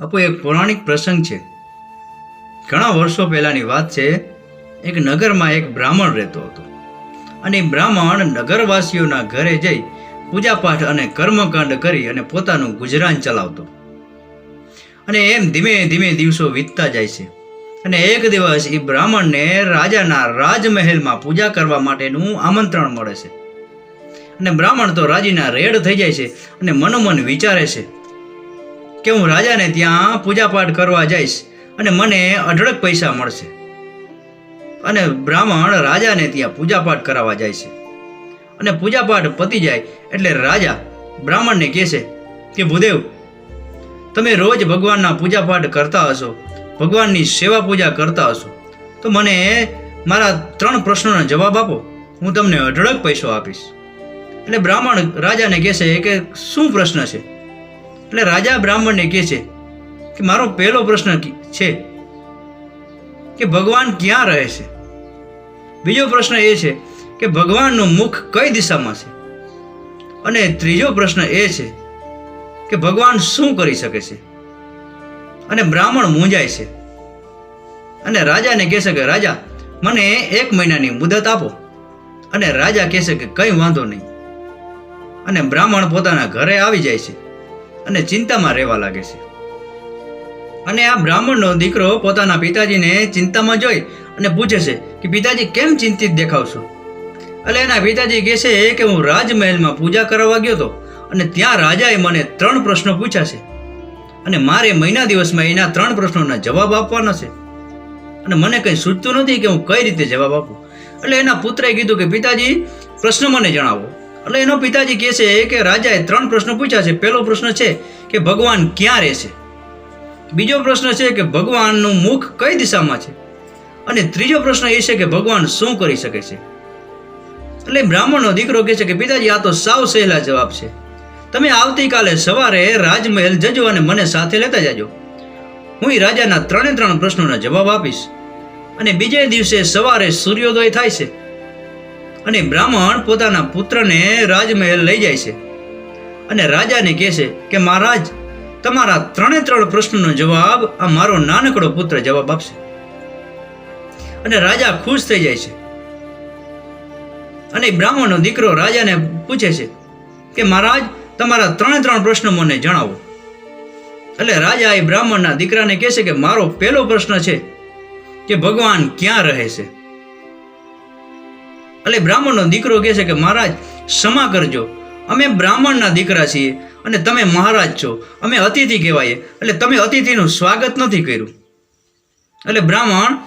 બાપુ એક પૌરાણિક પ્રસંગ છે. ઘણા વર્ષો પહેલાંની વાત છે, એક નગરમાં એક બ્રાહ્મણ રહેતો હતો. અને બ્રાહ્મણ નગરવાસીઓના ઘરે જઈ પૂજાપાઠ અને કર્મકાંડ કરી અને પોતાનું ગુજરાન ચલાવતો. અને એમ ધીમે ધીમે દિવસો વીતતા જાય છે. અને એક દિવસ એ બ્રાહ્મણને રાજાના રાજમહેલમાં પૂજા કરવા માટેનું આમંત્રણ મળે છે. અને બ્રાહ્મણ તો રાજીના રેડ થઈ જાય છે અને મનોમન વિચારે છે. કે હું રાજાને ત્યાં પૂજાપાઠ કરવા જઈશ અને મને અઢળક પૈસા મળશે. અને બ્રાહ્મણ રાજાને ત્યાં પૂજાપાઠ કરાવવા જાય છે. અને પૂજાપાઠ પતી જાય એટલે રાજા બ્રાહ્મણને કહે છે કે, ભૂદેવ, તમે રોજ ભગવાનના પૂજાપાઠ કરતા હશો, ભગવાનની સેવા પૂજા કરતા હશો. તો મને મારા ત્રણ પ્રશ્નોના જવાબ આપો. હું તમને અઢળક પૈસો આપીશ. એટલે બ્રાહ્મણ રાજાને કહેશે કે, શું પ્રશ્ન છે? એટલે રાજા બ્રાહ્મણને કહે છે કે મારો પહેલો પ્રશ્ન છે કે ભગવાન ક્યાં રહે છે? બીજો પ્રશ્ન એ છે કે ભગવાનનું મુખ કઈ દિશામાં છે? અને ત્રીજો પ્રશ્ન એ છે કે ભગવાન શું કરી શકે છે? અને બ્રાહ્મણ મૂંઝાય છે. અને રાજાને કહેશે કે, રાજા, મને એક મહિનાની મુદત આપો. અને રાજા કહેશે કે, કંઈ વાંધો નહીં. અને બ્રાહ્મણ પોતાના ઘરે આવી જાય છે. અને ચિંતામાં રહેવા લાગે છે. અને આ બ્રાહ્મણનો દીકરો પોતાના પિતાજીને ચિંતામાં જોઈ અને પૂછે છે કે, પિતાજી, કેમ ચિંતિત દેખાવ છો એટલે એના પિતાજી કહે છે કે, હું રાજમહેલમાં પૂજા કરવા ગયો હતો અને ત્યાં રાજાએ મને ત્રણ પ્રશ્નો પૂછ્યા છે. અને મારે મહિના દિવસમાં એના ત્રણ પ્રશ્નોના જવાબ આપવાના છે. અને મને કંઈ સૂચતું નથી કે હું કઈ રીતે જવાબ આપું. એટલે એના પુત્રએ કીધું કે, પિતાજી, પ્રશ્ન મને જણાવો. એટલે એનો પિતાજી કહે છે કે રાજાએ ત્રણ પ્રશ્નો પૂછ્યા છે. પહેલો પ્રશ્ન છે કે ભગવાન ક્યાં રહે છે? બીજો પ્રશ્ન છે કે ભગવાનનું મુખ કઈ દિશામાં છે? અને ત્રીજો પ્રશ્ન એ છે કે ભગવાન શું કરી શકે છે? એટલે બ્રાહ્મણનો દીકરો કહે છે કે પિતાજી, આ તો સાવ સહેલા જવાબ છે. તમે આવતીકાલે સવારે રાજમહેલ જજો અને મને સાથે લેતા જજો. હું રાજાના ત્રણે ત્રણ પ્રશ્નોના જવાબ આપીશ. અને બીજે દિવસે સવારે સૂર્યોદય થાય છે. અને બ્રાહ્મણ પોતાના પુત્રને રાજમહેલ લઈ જાય છે. અને રાજાને કહે છે કે, મહારાજ, તમારા ત્રણે ત્રણ પ્રશ્નોનો જવાબ આ મારો નાનકડો પુત્ર જવાબ આપશે. અને રાજા ખુશ થઈ જાય છે. અને બ્રાહ્મણનો દીકરો રાજાને પૂછે છે કે, મહારાજ, તમારા ત્રણે ત્રણ પ્રશ્નો મને જણાવો. એટલે રાજા એ બ્રાહ્મણના દીકરાને કહે છે કે, મારો પહેલો પ્રશ્ન છે કે ભગવાન ક્યાં રહે છે? એટલે બ્રાહ્મણનો દીકરો કહે છે કે, મહારાજ, ક્ષમા કરજો. અમે બ્રાહ્મણના દીકરા છીએ અને તમે મહારાજ છો. અમે અતિથિ કહેવાય એટલે તમે અતિથિનું સ્વાગત નથી કર્યું. એટલે બ્રાહ્મણ,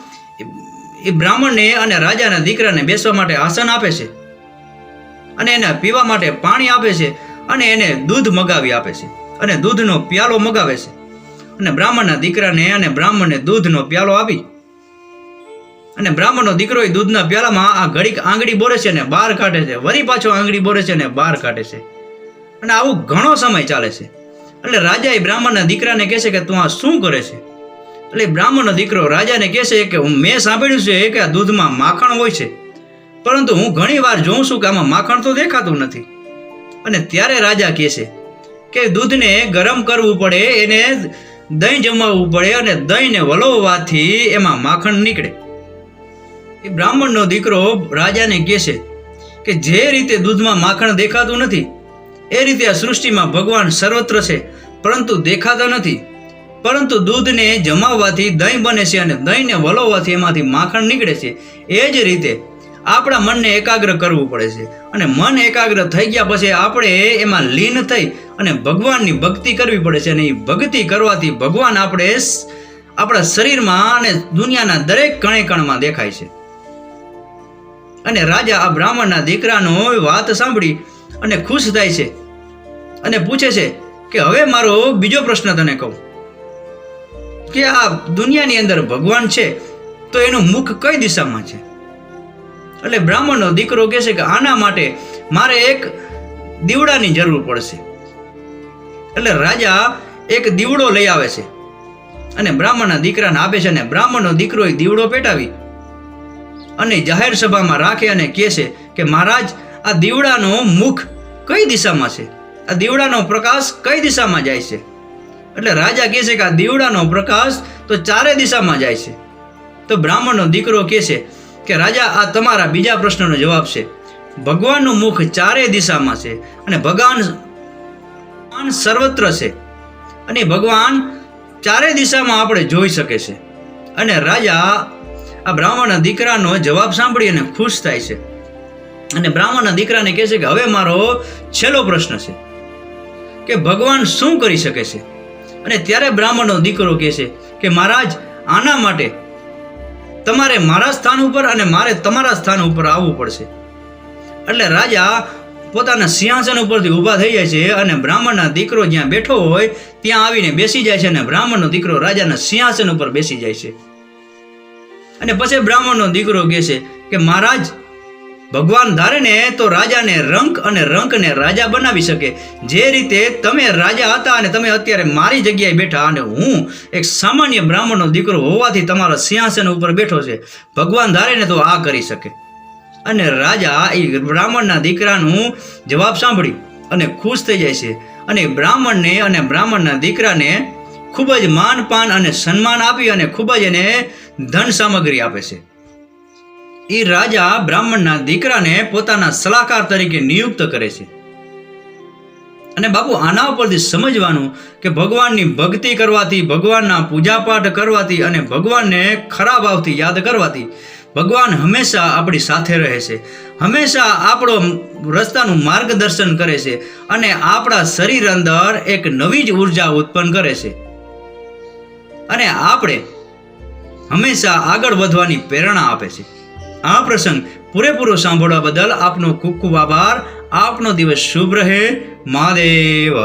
એ બ્રાહ્મણને અને રાજાના દીકરાને બેસવા માટે આસન આપે છે અને એને પીવા માટે પાણી આપે છે અને એને દૂધ મગાવી આપે છે અને દૂધનો પ્યાલો મગાવે છે. અને બ્રાહ્મણના દીકરાને અને બ્રાહ્મણને દૂધનો પ્યાલો આપી અને બ્રાહ્મણનો દીકરો એ દૂધના પ્યાલામાં આ ઘડીક આંગળી બોરે છે ને બહાર કાઢે છે. વળી પાછો આંગળી બોરે છે ને બહાર કાઢે છે. અને આવું ઘણો સમય ચાલે છે. એટલે રાજા એ બ્રાહ્મણના દીકરાને કહે છે કે તું આ શું કરે છે? એટલે બ્રાહ્મણનો દીકરો રાજાને કહે છે કે મેં સાંભળ્યું છે કે આ દૂધમાં માખણ હોય છે. પરંતુ હું ઘણી વાર જોઉં છું કે આમાં માખણ તો દેખાતું નથી. અને ત્યારે રાજા કહે છે કે દૂધને ગરમ કરવું પડે, એને દહીં જમાવવું પડે અને દહીંને વલોવવાથી એમાં માખણ નીકળે. એ બ્રાહ્મણનો દીકરો રાજાને કહે છે કે જે રીતે દૂધમાં માખણ દેખાતું નથી, એ રીતે આ સૃષ્ટિમાં ભગવાન સર્વત્ર છે, પરંતુ દેખાતા નથી. પરંતુ દૂધને જમાવવાથી દહીં બને છે અને દહીંને વલોવવાથી એમાંથી માખણ નીકળે છે. એ જ રીતે આપણા મનને એકાગ્ર કરવું પડે છે અને મન એકાગ્ર થઈ ગયા પછી આપણે એમાં લીન થઈ અને ભગવાનની ભક્તિ કરવી પડે છે અને એ ભક્તિ કરવાથી ભગવાન આપણે આપણા શરીરમાં અને દુનિયાના દરેક કણે કણમાં દેખાય છે. અને રાજા આ બ્રાહ્મણના દીકરાનો વાત સાંભળી અને ખુશ થાય છે અને પૂછે છે કે હવે મારો બીજો પ્રશ્ન તને કહું. કે આ દુનિયાની અંદર ભગવાન છે, તો એનું મુખ કઈ દિશામાં છે? એટલે બ્રાહ્મણનો દીકરો કહે છે કે આના માટે મારે એક દીવડાની જરૂર પડશે. એટલે રાજા એક દીવડો લઈ આવે છે. અને બ્રાહ્મણના દીકરાને આપે છે અને બ્રાહ્મણનો દીકરો એ દીવડો પેટાવી અને જાહેર સભામાં રાખે અને કહે છે કે મહારાજ, આ દીવડાનો મુખ કઈ દિશામાં છે? આ દીવડાનો પ્રકાશ કઈ દિશામાં જાય છે? એટલે રાજા કહે છે કે આ દીવડાનો પ્રકાશ તો ચારે દિશામાં જાય છે. તો બ્રાહ્મણનો દીકરો કહે છે કે રાજા, આ તમારા બીજા પ્રશ્નનો જવાબ છે. ભગવાનનું મુખ ચારે દિશામાં છે અને ભગવાન સર્વત્ર છે અને ભગવાન ચારે દિશામાં આપણે જોઈ શકે છે. અને રાજા આ બ્રાહ્મણના દીકરાનો જવાબ સાંભળી અને ખુશ થાય છે. અને બ્રાહ્મણના દીકરાને કહે છે કે, હવે મારો છેલ્લો પ્રશ્ન છે કે ભગવાન શું કરી શકે છે? અને ત્યારે બ્રાહ્મણનો દીકરો કહે છે કે, મહારાજ, આના માટે તમારે મારા સ્થાન ઉપર અને મારે તમારા સ્થાન ઉપર આવવું પડશે. એટલે રાજા પોતાના સિંહાસન ઉપરથી ઊભા થઈ જાય છે અને બ્રાહ્મણના દીકરો જ્યાં બેઠો હોય ત્યાં આવીને બેસી જાય છે અને બ્રાહ્મણનો દીકરો રાજાના સિંહાસન ઉપર બેસી જાય છે. અને પછી બ્રાહ્મણનો દીકરો કહે છે કે મહારાજ, ભગવાન ધારે ને તો રાજાને રંક અને રંકને રાજા બનાવી શકે. જે રીતે તમે રાજા હતા અને તમે અત્યારે મારી જગ્યાએ બેઠા અને હું એક સામાન્ય બ્રાહ્મણનો દીકરો હોવાથી તમારા સિંહાસન ઉપર બેઠો છે, ભગવાન ધારે ને તો આ કરી શકે. અને રાજા એ બ્રાહ્મણના દીકરાનું જવાબ સાંભળી અને ખુશ થઈ જાય છે. અને બ્રાહ્મણને અને બ્રાહ્મણના દીકરાને ખૂબ જ માન, પાન અને સન્માન આપી અને ખૂબ જ એને ધન સામગ્રી આપે છે. એ રાજા બ્રાહ્મણના દીકરાને પોતાના સલાહકાર તરીકે નિયુક્ત કરે છે. અને બાપુ, આના ઉપરથી સમજવાનું કે ભગવાનની ભક્તિ કરવાથી, ભગવાનના પૂજાપાઠ કરવાથી અને ભગવાનને ખરા ભાવથી યાદ કરવાથી ભગવાન હંમેશા આપણી સાથે રહે છે. હંમેશા આપણો રસ્તાનું માર્ગદર્શન કરે છે અને આપણા શરીર અંદર એક નવી જ ઊર્જા ઉત્પન્ન કરે છે. અને આપણે હંમેશા આગળ વધવાની પ્રેરણા આપે છે. આ પ્રસંગ પૂરેપૂરો સાંભળવા બદલ આપનો ખૂબ ખૂબ આભાર. આપનો દિવસ શુભ રહે. મહાદેવ.